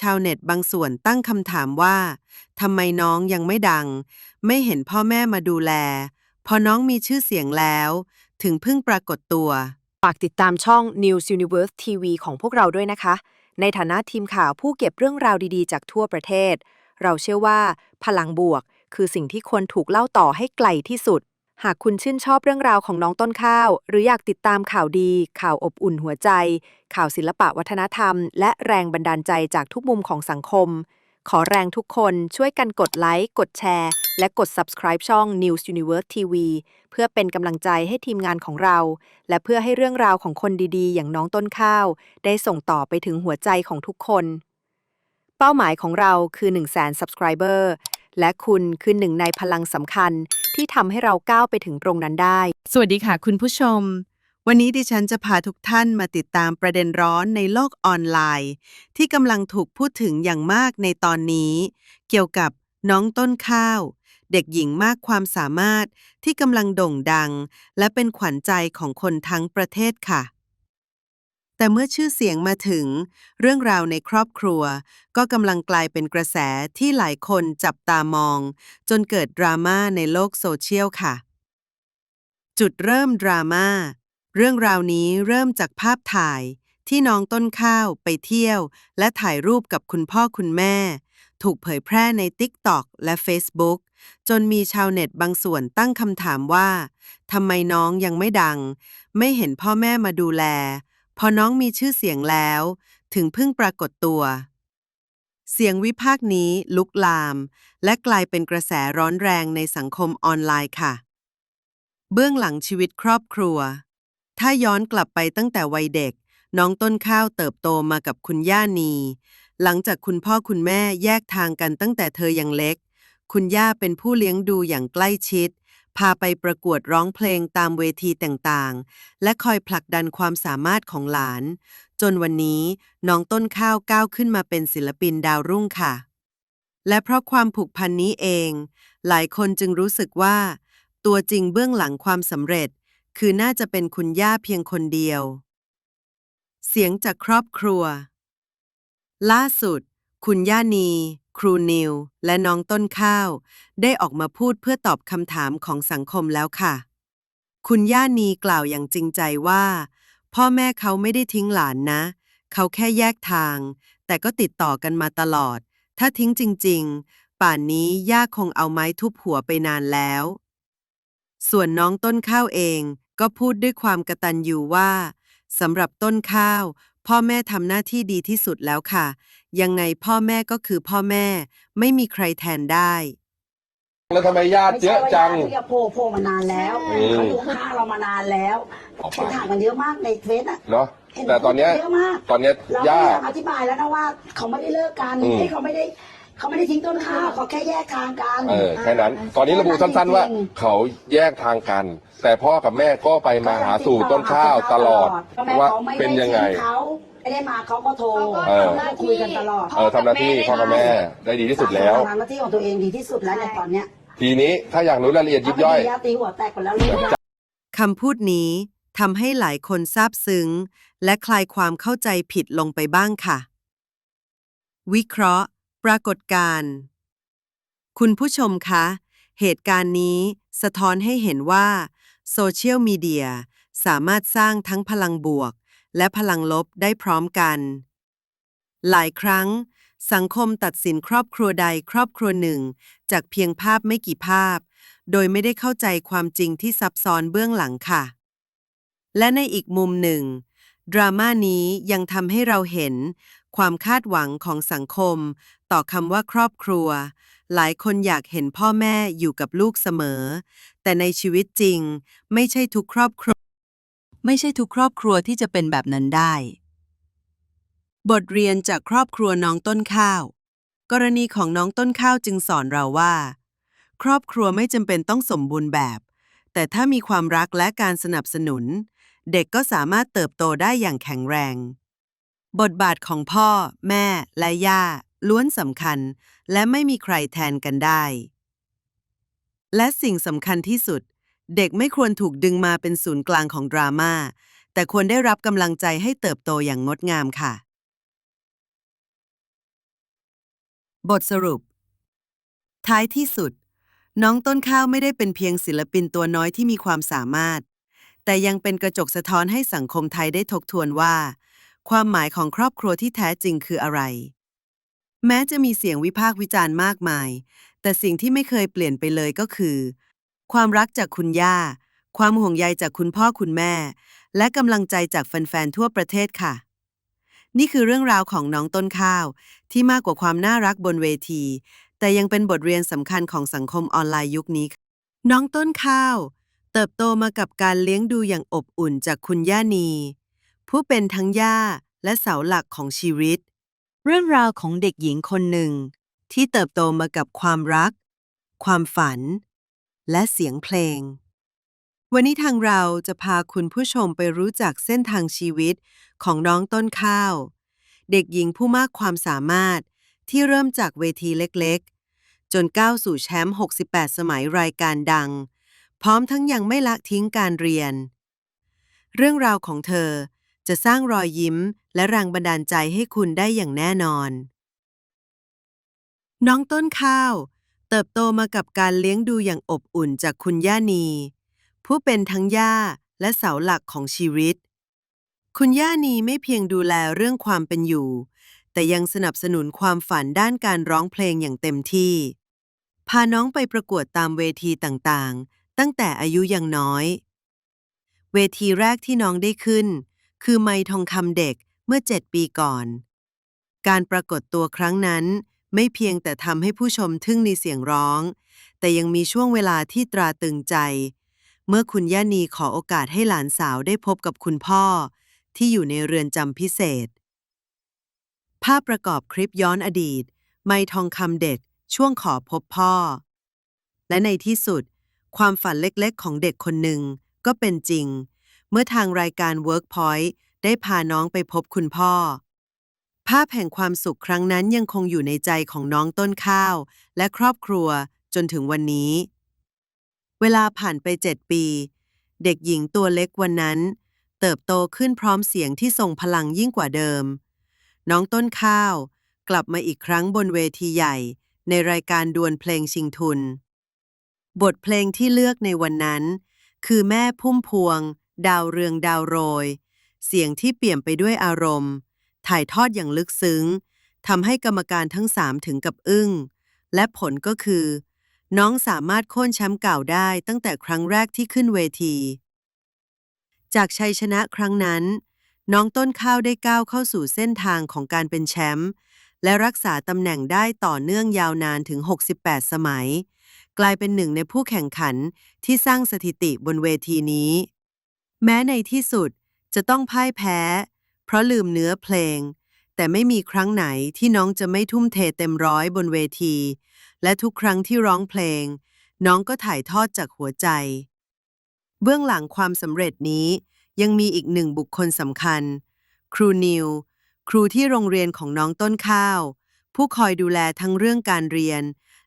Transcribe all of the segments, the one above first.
ชาวเน็ตบางส่วนตั้งคำถามว่าทำไมน้องยังไม่ดัง ไม่เห็นพ่อแม่มาดูแล พอน้องมีชื่อเสียงแล้ว ถึงเพิ่งปรากฏตัว ฝากติดตามช่อง News Universe TV ของพวกเราด้วยนะคะ ในฐานะทีมข่าวผู้เก็บเรื่องราวดีๆ จากทั่วประเทศ เราเชื่อว่า พลังบวก คือสิ่งที่ควรถูกเล่าต่อให้ไกลที่สุด หากคุณชื่นชอบเรื่องราวของน้องต้นข้าว หรืออยากติดตามข่าวดี ข่าวอบอุ่นหัวใจ ข่าวศิลปะวัฒนธรรม และแรงบันดาลใจจากทุกมุมของสังคม ขอแรงทุกคนช่วยกันกดไลค์กดแชร์ และกด subscribe ช่อง News Universe TV เพื่อเป็นกำลังใจให้ทีมงานของเรา และเพื่อให้เรื่องราวของคนดีๆ อย่างน้องต้นข้าว ได้ส่งต่อไปถึงหัวใจของทุกคน เป้าหมายของเราคือ 1 0 0 0 0แสน subscriber และคุณคือหนึ่งในพลังสำคัญที่ทำให้เราก้าวไปถึงตรงนั้นได้ สวัสดีค่ะ คุณผู้ชม วันนี้ดิฉันจะพาทุกท่านมาติดตามประเด็นร้อนในโลกออนไลน์ ที่กำลังถูกพูดถึงอย่างมากในตอนนี้ เกี่ยวกับน้องต้นข้าว เด็กหญิงมากความสามารถที่กำลังโด่งดัง และเป็นขวัญใจของคนทั้งประเทศค่ะ แต่เมื่อชื่อเสียงมาถึง เรื่องราวในครอบครัว ก็กำลังกลายเป็นกระแสที่หลายคนจับตามอง จนเกิดดราม่าในโลกโซเชียลค่ะ จุดเริ่มดราม่าเรื่องราวนี้เริ่มจากภาพถ่ายที่น้องต้นข้าวไปเที่ยว และถ่ายรูปกับคุณพ่อคุณแม่ ถูกเผยแพร่ใน TikTok และ Facebook จนมีชาวเน็ตบางส่วนตั้งคำถามว่าทำไมน้องยังไม่ดัง ไม่เห็นพ่อแม่มาดูแล พอน้องมีชื่อเสียงแล้ว ถึงเพิ่งปรากฏตัว เสียงวิพากษ์นี้ลุกลาม และกลายเป็นกระแสร้อนแรงในสังคมออนไลน์ค่ะ เบื้องหลังชีวิตครอบครัว ถ้าย้อนกลับไปตั้งแต่วัยเด็ก น้องต้นข้าวเติบโตมากับคุณย่านี หลังจากคุณพ่อคุณแม่แยกทางกันตั้งแต่เธอยังเล็ก คุณย่าเป็นผู้เลี้ยงดูอย่างใกล้ชิด พาไปประกวดร้องเพลงตามเวทีต่างๆ และคอยผลักดันความสามารถของหลาน จนวันนี้น้องต้นข้าวก้าวขึ้นมาเป็นศิลปินดาวรุ่งค่ะ และเพราะความผูกพันนี้เอง หลายคนจึงรู้สึกว่า ตัวจริงเบื้องหลังความสำเร็จ คือน่าจะเป็นคุณย่าเพียงคนเดียว เสียงจากครอบครัว ล่าสุด คุณย่านี ครูนิว และน้องต้นข้าว ได้ออกมาพูดเพื่อตอบคำถามของสังคมแล้วค่ะ คุณย่านีกล่าวอย่างจริงใจว่า พ่อแม่เขาไม่ได้ทิ้งหลานนะ เขาแค่แยกทาง แต่ก็ติดต่อกันมาตลอด ถ้าทิ้งจริง ๆ ป่านนี้ย่าคงเอาไม้ทุบหัวไปนานแล้ว ส่วนน้องต้นข้าวเองก็พูดด้วยความกระตัญญูว่าสำหรับต้นข้าว พ่อแม่ทำหน้าที่ดีที่สุดแล้วค่ะ ยังไงพ่อแม่ก็คือพ่อแม่ ไม่มีใครแทนได้ แล้วทำไมญาติเยอะจัง ไม่ใช่ว่าญาติเขาจะโผล่โผล่มานานแล้วอืม เขาอยู่ข้างเรามานานแล้วออกเห็นมาถามกันเยอะมากในเฟซอะเนาะเห็นแต่ตอนเนี้ยเยอะมากตอนเนี้ยเราญาพยาติยามอธิบายแล้วนะว่า เขาไม่ได้เลิกกันอืมเอ้ยเขาไม่ได้ เขาไม่ได้ทิ้งต้นข้าวเขาแค่แยกทางกันเออแค่นั้น ตอนนี้ระบุสั้นๆว่าเขาแยกทางกัน แต่พ่อกับแม่ก็ไปมาหาสู่ต้นข้าวตลอดพ่อแม่ว่าเขาไม่เป็นได้ยังไงทิ้งเขาไม่ได้มาเขาก็โทรเออเขาก็คุยกันตลอดเออทำหน้าที่พ่อกับแม่ได้ดีที่สุดแล้วทำหน้าที่ของตัวเองดีที่สุดแล้วในตอนเนี้ยทีนี้ถ้าอยากรู้รายละเอียดยิบย่อยถ้าไม่มีญาติตีหัวแตกหมดแล้วลูกคำพูดนี้ทำให้หลายคนซาบซึ้ง และคลายความเข้าใจผิดลงไปบ้างค่ะ วิเคราะห์ ปรากฏการณ์คุณผู้ชมคะ เหตุการณ์นี้สะท้อนให้เห็นว่าโซเชียลมีเดียสามารถสร้างทั้งพลังบวก และพลังลบได้พร้อมกัน หลายครั้ง สังคมตัดสินครอบครัวใดครอบครัวหนึ่ง จากเพียงภาพไม่กี่ภาพ โดยไม่ได้เข้าใจความจริงที่ซับซ้อนเบื้องหลังค่ะ และในอีกมุมหนึ่ง ดราม่านี้ยังทำให้เราเห็น ความคาดหวังของสังคม ต่อคำว่าครอบครัว หลายคนอยากเห็นพ่อแม่อยู่กับลูกเสมอ แต่ในชีวิตจริง ไม่ใช่ทุกครอบครัว ไม่ใช่ทุกครอบครัวที่จะเป็นแบบนั้นได้ บทเรียนจากครอบครัวน้องต้นข้าว กรณีของน้องต้นข้าวจึงสอนเราว่า ครอบครัวไม่จำเป็นต้องสมบูรณ์แบบ แต่ถ้ามีความรักและการสนับสนุน เด็กก็สามารถเติบโตได้อย่างแข็งแรง บทบาทของพ่อ แม่ และย่า ล้วนสำคัญ และไม่มีใครแทนกันได้ และสิ่งสำคัญที่สุด เด็กไม่ควรถูกดึงมาเป็นศูนย์กลางของดราม่าแต่ควรได้รับกำลังใจให้เติบโตอย่างงดงามค่ะ บทสรุป ท้ายที่สุด น้องต้นข้าวไม่ได้เป็นเพียงศิลปินตัวน้อยที่มีความสามารถ แต่ยังเป็นกระจกสะท้อนให้สังคมไทยได้ทบทวนว่า ความหมายของครอบครัวที่แท้จริงคืออะไร แม้จะมีเสียงวิพากษ์วิจารณ์มากมาย แต่สิ่งที่ไม่เคยเปลี่ยนไปเลยก็คือ ความรักจากคุณย่า ความห่วงใยจากคุณพ่อคุณแม่ และกำลังใจจากแฟนๆทั่วประเทศค่ะ นี่คือเรื่องราวของน้องต้นข้าว ที่มากกว่าความน่ารักบนเวที แต่ยังเป็นบทเรียนสำคัญของสังคมออนไลน์ยุคนี้น้องต้นข้าว เติบโตมากับการเลี้ยงดูอย่างอบอุ่นจากคุณย่านี ผู้เป็นทั้งย่าและเสาหลักของชีวิต เรื่องราวของเด็กหญิงคนหนึ่ง ที่เติบโตมากับความรัก ความฝัน และเสียงเพลง วันนี้ทางเราจะพาคุณผู้ชมไปรู้จักเส้นทางชีวิตของน้องต้นข้าว เด็กหญิงผู้มากความสามารถที่เริ่มจากเวทีเล็กๆ จนก้าวสู่แชมป์ 68 สมัยรายการดัง พร้อมทั้งยังไม่ละทิ้งการเรียน เรื่องราวของเธอ จะสร้างรอยยิ้ม และแรงบันดาลใจให้คุณได้อย่างแน่นอน น้องต้นข้าว เติบโตมากับการเลี้ยงดูอย่างอบอุ่นจากคุณย่านี ผู้เป็นทั้งย่าและเสาหลักของชีวิต คุณย่านีไม่เพียงดูแลเรื่องความเป็นอยู่ แต่ยังสนับสนุนความฝันด้านการร้องเพลงอย่างเต็มที่ พาน้องไปประกวดตามเวทีต่างๆ ตั้งแต่อายุยังน้อย เวทีแรกที่น้องได้ขึ้น คือไมค์ทองคำเด็กเมื่อ 7 ปีก่อน การปรากฏตัวครั้งนั้น ไม่เพียงแต่ทำให้ผู้ชมทึ่งในเสียงร้อง แต่ยังมีช่วงเวลาที่ตราตรึงใจ เมื่อคุณย่านีขอโอกาสให้หลานสาวได้พบกับคุณพ่อ ที่อยู่ในเรือนจำพิเศษ ภาพประกอบคลิปย้อนอดีต ไม่ทองคำเด็กช่วงขอพบพ่อ และในที่สุด ความฝันเล็กๆ ของเด็กคนหนึ่งก็เป็นจริง เมื่อทางรายการ Workpoint ได้พาน้องไปพบคุณพ่อ ภาพแห่งความสุขครั้งนั้นยังคงอยู่ในใจของน้องต้นข้าว และครอบครัวจนถึงวันนี้ เวลาผ่านไปเจ็ดปี เด็กหญิงตัวเล็กวันนั้น เติบโตขึ้นพร้อมเสียงที่ทรงพลังยิ่งกว่าเดิม น้องต้นข้าว กลับมาอีกครั้งบนเวทีใหญ่ ในรายการดวลเพลงชิงทุน บทเพลงที่เลือกในวันนั้น คือแม่พุ่มพวง ดาวเรืองดาวโรย เสียงที่เปี่ยมไปด้วยอารมณ์ ถ่ายทอดอย่างลึกซึ้งทำให้กรรมการทั้งสามถึงกับอึ้ง และผลก็คือ น้องสามารถโค่นแชมป์เก่าได้ตั้งแต่ครั้งแรกที่ขึ้นเวที จากชัยชนะครั้งนั้น น้องต้นข้าวได้ก้าวเข้าสู่เส้นทางของการเป็นแชมป์และรักษาตำแหน่งได้ต่อเนื่องยาวนานถึง 68 สมัย กลายเป็นหนึ่งในผู้แข่งขันที่สร้างสถิติบนเวทีนี้ แม้ในที่สุดจะต้องพ่ายแพ้ เพราะลืมเนื้อเพลง แต่ไม่มีครั้งไหนที่น้องจะไม่ทุ่มเทเต็มร้อยบนเวที และทุกครั้งที่ร้องเพลง น้องก็ถ่ายทอดจากหัวใจ เบื้องหลังความสำเร็จนี้ยังมีอีกหนึ่งบุคคลสำคัญ ครูนิว ครูที่โรงเรียนของน้องต้นข้าว ผู้คอยดูแลทั้งเรื่องการเรียน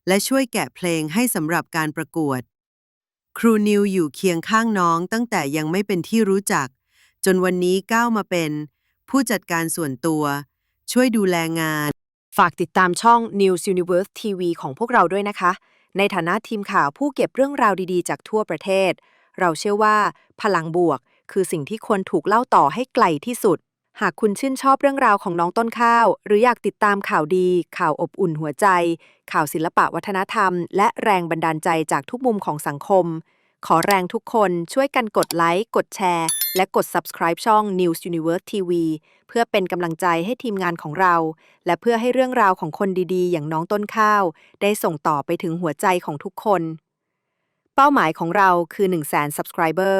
และช่วยแกะเพลงให้สำหรับการประกวด ครูนิวอยู่เคียงข้างน้องตั้งแต่ยังไม่เป็นที่รู้จัก จนวันนี้ก้าวมาเป็น ผู้จัดการส่วนตัว ช่วยดูแลงาน ฝากติดตามช่อง News Universe TV ของพวกเราด้วยนะคะ ในฐานะทีมข่าวผู้เก็บเรื่องราวดีๆ จากทั่วประเทศ เราเชื่อว่า พลังบวก คือสิ่งที่ควรถูกเล่าต่อให้ไกลที่สุด หากคุณชื่นชอบเรื่องราวของน้องต้นข้าว หรืออยากติดตามข่าวดี ข่าวอบอุ่นหัวใจ ข่าวศิลปะวัฒนธรรม และแรงบันดาลใจจากทุกมุมของสังคม ขอแรงทุกคนช่วยกันกดไลค์ กดแชร์ และกด subscribe ช่อง News Universe TV เพื่อเป็นกำลังใจให้ทีมงานของเรา และเพื่อให้เรื่องราวของคนดีๆ อย่างน้องต้นข้าว ได้ส่งต่อไปถึงหัวใจของทุกคน เป้าหมายของเราคือ 1 0 0 0 0 0 subscriber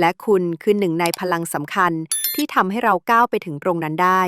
และคุณคือหนึ่งในพลังสำคัญที่ทำให้เราก้าวไปถึงตรงนั้นได้